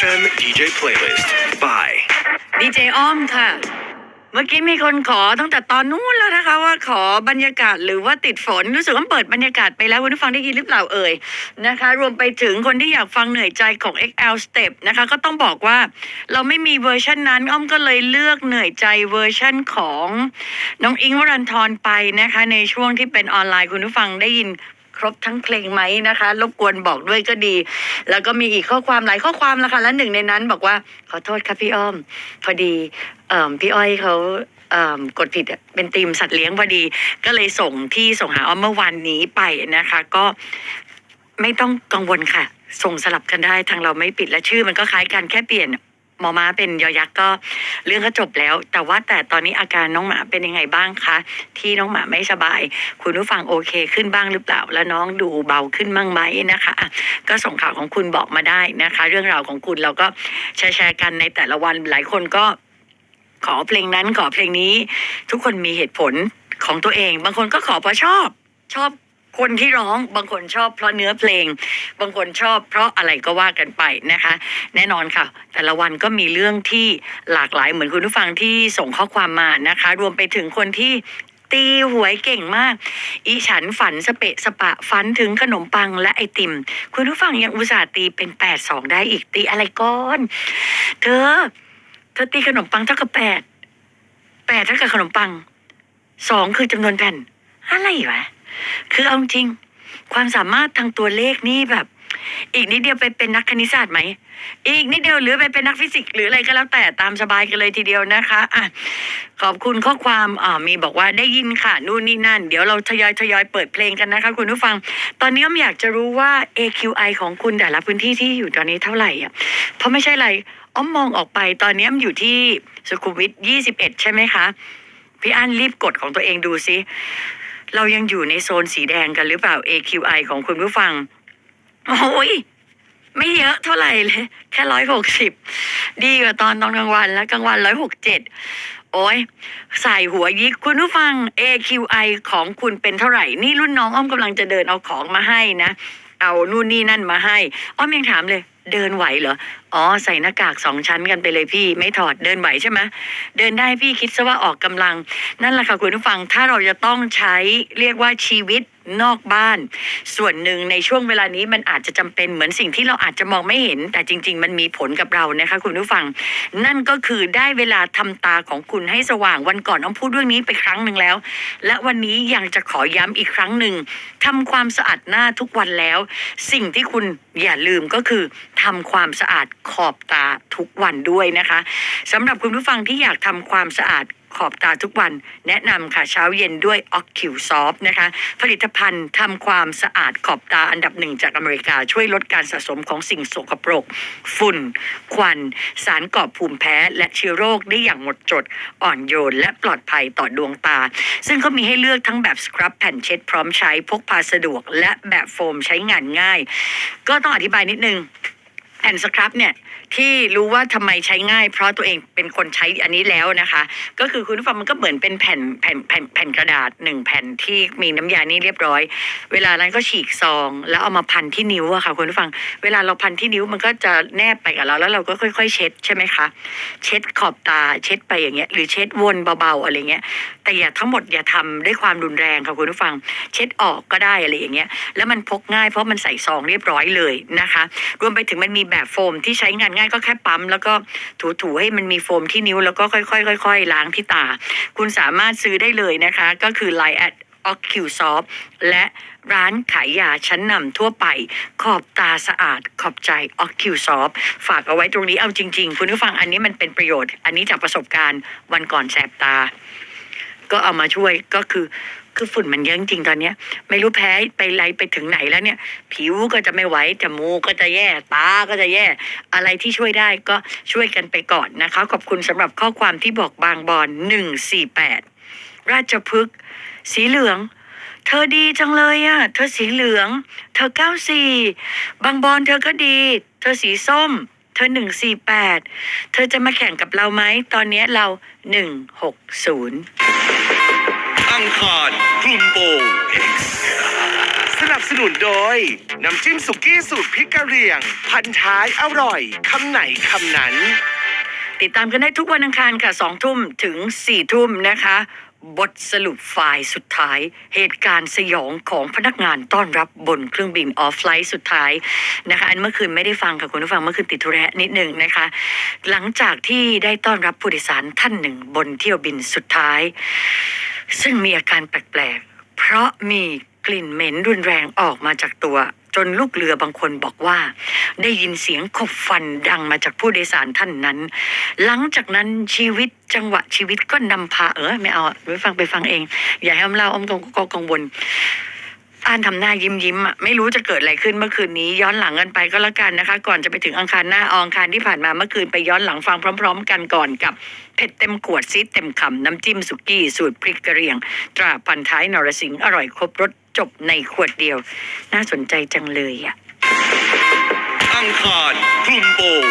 FM DJ Playlist by ดีเจอ้อมค่ะ เมื่อกี้มีคนขอตั้งแต่ตอนนู้นแล้วนะคะ ว่าขอบรรยากาศหรือว่าติดฝนรู้สึกว่าเปิดบรรยากาศไปแล้วคุณผู้ฟังได้ยินหรือเปล่าเอ่ยนะคะ รวมไปถึงคนที่อยากฟังเหนื่อยใจของ XL Step นะคะ ก็ต้องบอกว่าเราไม่มีเวอร์ชันนั้น อ้อมก็เลยเลือกเหนื่อยใจเวอร์ชันของน้องอิงค์วรันทรไปนะคะ ในช่วงที่เป็นออนไลน์คุณผู้ฟังได้ยิน ครบทั้งเพลงไหมนะคะรบกวนบอกด้วยก็ดี แล้วก็มีอีกข้อความหลายข้อความละค่ะและหนึ่งในนั้นบอกว่าขอโทษครับพี่อ้อม พอดีเอิ่มพี่อ้อยเขากดผิดเป็นทีมสัตว์เลี้ยงพอดี ก็เลยส่งที่ส่งหาอ้อมเมื่อวานนี้ไปนะคะ ก็ไม่ต้องกังวลค่ะ ส่งสลับกันได้ทางเราไม่ปิดและชื่อมันก็คล้ายกันแค่เปลี่ยน หมอม้าเป็นยอยักษ์ก็เรื่องก็จบแล้ว แต่ว่าแต่ตอนนี้อาการน้องหมาเป็นยังไงบ้างคะ ที่น้องหมาไม่สบาย คุณผู้ฟังโอเคขึ้นบ้างหรือเปล่า แล้วน้องดูเบาขึ้นบ้างไหมนะคะอะก็ส่งข่าวของคุณบอกมาได้นะคะ เรื่องราวของคุณเราก็แชร์แชร์กันในแต่ละวันหลายคนก็ขอเพลงนั้นขอเพลงนี้ ทุกคนมีเหตุผลของตัวเอง บางคนก็ขอเพราะชอบชอบ คนที่ร้องบางคนชอบเพราะเนื้อเพลง บางคนชอบเพราะอะไรก็ว่ากันไปนะคะ แน่นอนค่ะ แต่ละวันก็มีเรื่องที่หลากหลายเหมือนคุณผู้ฟังที่ส่งข้อความมานะคะ รวมไปถึงคนที่ตีหวยเก่งมาก อีฉันฝันสเปะสปะฝันถึงขนมปังและไอติม คุณผู้ฟังยังอุตส่าห์ตีเป็นแปดสองได้อีกตีอะไรก้อน เธอ เธอตีขนมปังเท่ากับแปดแปดเท่ากับขนมปังสองคือจำนวนแผ่นอะไรวะ คือเอาจริง ความสามารถทางตัวเลขนี่แบบ อีกนิดเดียวไปเป็นนักคณิตศาสตร์ไหม อีกนิดเดียวหรือไปเป็นนักฟิสิกส์หรืออะไรก็แล้วแต่ตามสบายกันเลยทีเดียวนะคะอะขอบคุณข้อความอ่ามีบอกว่าได้ยินค่ะนู่นนี่นั่น เดี๋ยวเราทยอยทยอยเปิดเพลงกันนะคะคุณผู้ฟัง ตอนนี้อ้อมอยากจะรู้ว่า AQI ของคุณแต่ละพื้นที่ที่อยู่ตอนนี้เท่าไหร่อะเพราะไม่ใช่อะไรอ้อมมองออกไปตอนนี้อ้อมอยู่ที่สุขุมวิท 21 ใช่ไหมคะ พี่อั้นรีบกดของตัวเองดูซิ เรายังอยู่ในโซนสีแดงกันหรือเปล่า AQI ของคุณผู้ฟัง โอ้ย ไม่เยอะเท่าไหร่เลย แค่ร้อยหกสิบดีกว่าตอนตอนกลางวันแล้วกลางวันร้อยหกเจ็ดโอ้ยใส่หัวยิกคุณผู้ฟัง AQI ของคุณเป็นเท่าไหร่ นี่รุ่นน้องอ้อมกำลังจะเดินเอาของมาให้นะ เอานู่นนี่นั่นมาให้ อ้อมยังถามเลย เดินไหวเหรอ อ๋อใส่หน้ากากสองชั้นกันไปเลยพี่ ไม่ถอดเดินไหวใช่ไหมเดินได้พี่คิดซะว่าออกกำลัง นั่นแหละค่ะคุณผู้ฟังถ้าเราจะต้องใช้เรียกว่าชีวิตนอกบ้าน ส่วนหนึ่งในช่วงเวลานี้มันอาจจะจำเป็นเหมือนสิ่งที่เราอาจจะมองไม่เห็น แต่จริง ๆ มันมีผลกับเรานะคะคุณผู้ฟัง นั่นก็คือได้เวลาทำตาของคุณให้สว่างวันก่อนอ้อมพูดเรื่องนี้ไปครั้งหนึ่งแล้ว และวันนี้ยังจะขอย้ำอีกครั้งหนึ่งทำความสะอาดหน้าทุกวันแล้ว สิ่งที่คุณอย่าลืมก็คือทำความสะอาดขอบตาทุกวันด้วยนะคะสำหรับคุณผู้ฟังที่อยากทำความสะอาดขอบตาทุกวัน แนะนำค่ะเช้าเย็นด้วยออกคิวซอฟนะคะ ผลิตภัณฑ์ทำความสะอาดขอบตาอันดับหนึ่งจากอเมริกา ช่วยลดการสะสมของสิ่งสกปรก ฝุ่น ควัน สารก่อภูมิแพ้ และเชื้อโรคได้อย่างหมดจด อ่อนโยน และปลอดภัยต่อดวงตา ซึ่งก็มีให้เลือกทั้งแบบสครับแผ่นเช็ดพร้อมใช้พกพาสะดวก และแบบโฟมใช้งานง่าย ก็ต้องอธิบายนิดนึง แผ่นสครับเนี่ย ที่รู้ว่าทำไมใช้ง่าย เพราะตัวเองเป็นคนใช้อันนี้แล้วนะคะ ก็คือคุณผู้ฟังมันก็เหมือนเป็นแผ่นแผ่นแผ่นแผ่นกระดาษหนึ่งแผ่นที่มีน้ำยานี่เรียบร้อย เวลานั้นก็ฉีกซอง แล้วเอามาพันที่นิ้วอะค่ะคุณผู้ฟัง เวลาเราพันที่นิ้วมันก็จะแนบไปกับเราแล้วเราก็ค่อย ๆ เช็ดใช่ไหมคะเช็ดขอบตาเช็ดไปอย่างเงี้ยหรือเช็ดวนเบาๆอะไรเงี้ยแต่อย่าทั้งหมดอย่าทำด้วยความรุนแรงค่ะคุณผู้ฟัง เช็ดออกก็ได้อะไรอย่างเงี้ยแล้วมันพกง่ายเพราะมันใส่ซองเรียบร้อยเลยนะคะ รวมไปถึงมันมีแบบโฟมที่ใช้งานง่ายก็แค่ปั๊มแล้วก็ถูๆให้มันมีโฟมที่นิ้วแล้วก็ค่อยๆค่อยๆล้างที่ตา คุณสามารถซื้อได้เลยนะคะ ก็คือ Line at o c u s o f t และร้านขายยาชั้นนำทั่วไป ขอบตาสะอาดขอบใจ o c u s o f t ฝากเอาไว้ตรงนี้เอาจริง ๆ คุณผู้ฟังอันนี้มันเป็นประโยชน์ อันนี้จากประสบการณ์วันก่อนแสบตา ก็เอามาช่วยก็คือคือฝุ่นมันเยอะจริงตอนเนี้ย ไม่รู้แพ้ไปไรไปถึงไหนแล้วเนี่ย ผิวก็จะไม่ไหวจมูกก็จะแย่ตาก็จะแย่ อะไรที่ช่วยได้ก็ช่วยกันไปก่อนนะคะ ขอบคุณสำหรับข้อความที่บอกบางบอนหนึ่งสี่แปดราชพฤกษ์สีเหลือง เธอดีจังเลยอะ่ะ เธอสีเหลือง เธอเก้าสี่บางบอนเธอก็ดี เธอสีส้ม เธอหนึ่งสี่แปดเธอจะมาแข่งกับเราไหม ตอนเนี้ยเราหนึ่งหกศูนย์อังคารคลุมโปง X สนับสนุนโดย น้ำจิ้มสุกี้สูตรพริกกะเหรี่ยง พันท้ายอร่อย คำไหนคำนั้น ติดตามกันได้ทุกวันอังคารค่ะสองทุ่มถึงสี่ทุ่มนะคะ บทสรุปไฟล์สุดท้าย เหตุการณ์สยองของพนักงานต้อนรับบนเครื่องบินออฟไลท์สุดท้ายนะคะ อันเมื่อคืนไม่ได้ฟังค่ะคุณผู้ฟังเมื่อคืนติดธุระนิดหนึ่งนะคะ หลังจากที่ได้ต้อนรับผู้โดยสารท่านหนึ่งบนเที่ยวบินสุดท้าย ซึ่งมีอาการแปลกๆเพราะมี กลิ่นเหม็นรุนแรงออกมาจากตัว จนลูกเรือบางคนบอกว่า ได้ยินเสียงขบฟันดังมาจากผู้โดยสารท่านนั้น หลังจากนั้นชีวิตจังหวะชีวิตก็นำพาเออไม่เอาไปฟังไปฟังเอง อย่าให้อมเล่าอมกงก็กังวล อ่านทำหน้ายิ้มยิ้มอะไม่รู้จะเกิดอะไรขึ้นเมื่อคืนนี้ ย้อนหลังกันไปก็แล้วกันนะคะ ก่อนจะไปถึงอังคารหน้าอองคารที่ผ่านมาเมื่อคืนไปย้อนหลังฟังพร้อม ๆ กันก่อนกับเผ็ดเต็มขวดซีดเต็มคำน้ำจิ้มสุกี้ สูตรพริกกระเรียง ตราพันท้ายนรสิงห์อร่อยครบรสจบในขวดเดียว น่าสนใจจังเลยอะ อังคารคลุมโปง